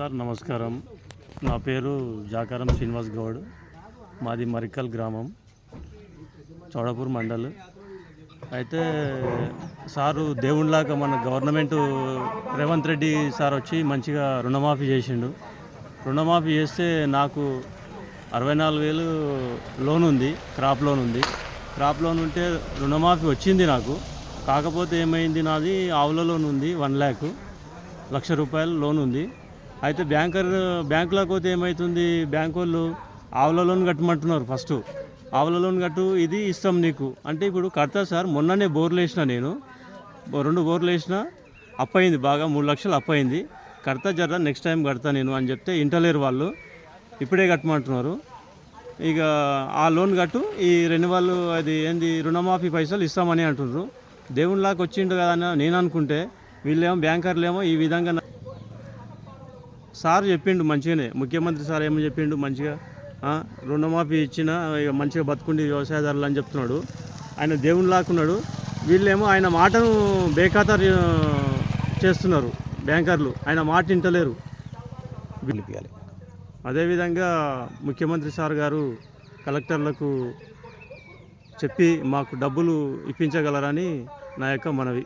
Sir నమస్కారం. నా పేరు జాకారం శ్రీనివాస్ గౌడ్. మాది మరికల్ గ్రామం చౌడపూర్ మండల్. అయితే సారు దేవుడిలాగా మన గవర్నమెంట్ రేవంత్ రెడ్డి సార్ వచ్చి మంచిగా రుణమాఫీ చేసిండు. రుణమాఫీ చేస్తే నాకు అరవై నాలుగు వేలు లోన్ ఉంది క్రాప్ లోన్ ఉంది. క్రాప్ లోన్ ఉంటే రుణమాఫీ వచ్చింది నాకు. కాకపోతే ఏమైంది నాది? ఆవుల లోన్ ఉంది వన్ ల్యాక్. లక్ష రూపాయలు లోన్ ఉంది. అయితే బ్యాంకర్ బ్యాంకులోకి పోతే ఏమవుతుంది బ్యాంక్ వాళ్ళు ఆవుల లోన్ కట్టమంటున్నారు ఫస్ట్. ఆవుల లోన్ కట్టు ఇది ఇస్తాం నీకు. అంటే ఇప్పుడు కడతా సార్ మొన్ననే బోర్లు వేసిన నేను. రెండు బోర్లు వేసిన అప్పయింది బాగా మూడు లక్షలు అప్పయింది. కడతా జర నెక్స్ట్ టైం కడతా నేను అని చెప్తే ఇంటలేరు వాళ్ళు. ఇప్పుడే కట్టమంటున్నారు. ఇక ఆ లోన్ కట్టు ఈ రెండు వాళ్ళు అది ఏంది రుణమాఫీ పైసలు ఇస్తామని అంటున్నారు దేవుళ్ళకి వచ్చిండు కదా అని నేను అనుకుంటే వీళ్ళేమో బ్యాంకర్లేమో ఈ విధంగా సార్ చెప్పిండు మంచిగానే. ముఖ్యమంత్రి సార్ ఏమో చెప్పిండు మంచిగా? రుణమాఫీ ఇచ్చిన మంచిగా బతుకుండి వ్యవసాయదారులు అని చెప్తున్నాడు. ఆయన దేవుని లాక్కున్నాడు. వీళ్ళేమో ఆయన మాటను బేఖాతరు చేస్తున్నారు బ్యాంకర్లు. ఆయన మాట వింటలేరు. వినిపించాలి అదేవిధంగా ముఖ్యమంత్రి సార్ గారు కలెక్టర్లకు చెప్పి మాకు డబ్బులు ఇప్పించగలరని నా యొక్క మనవి.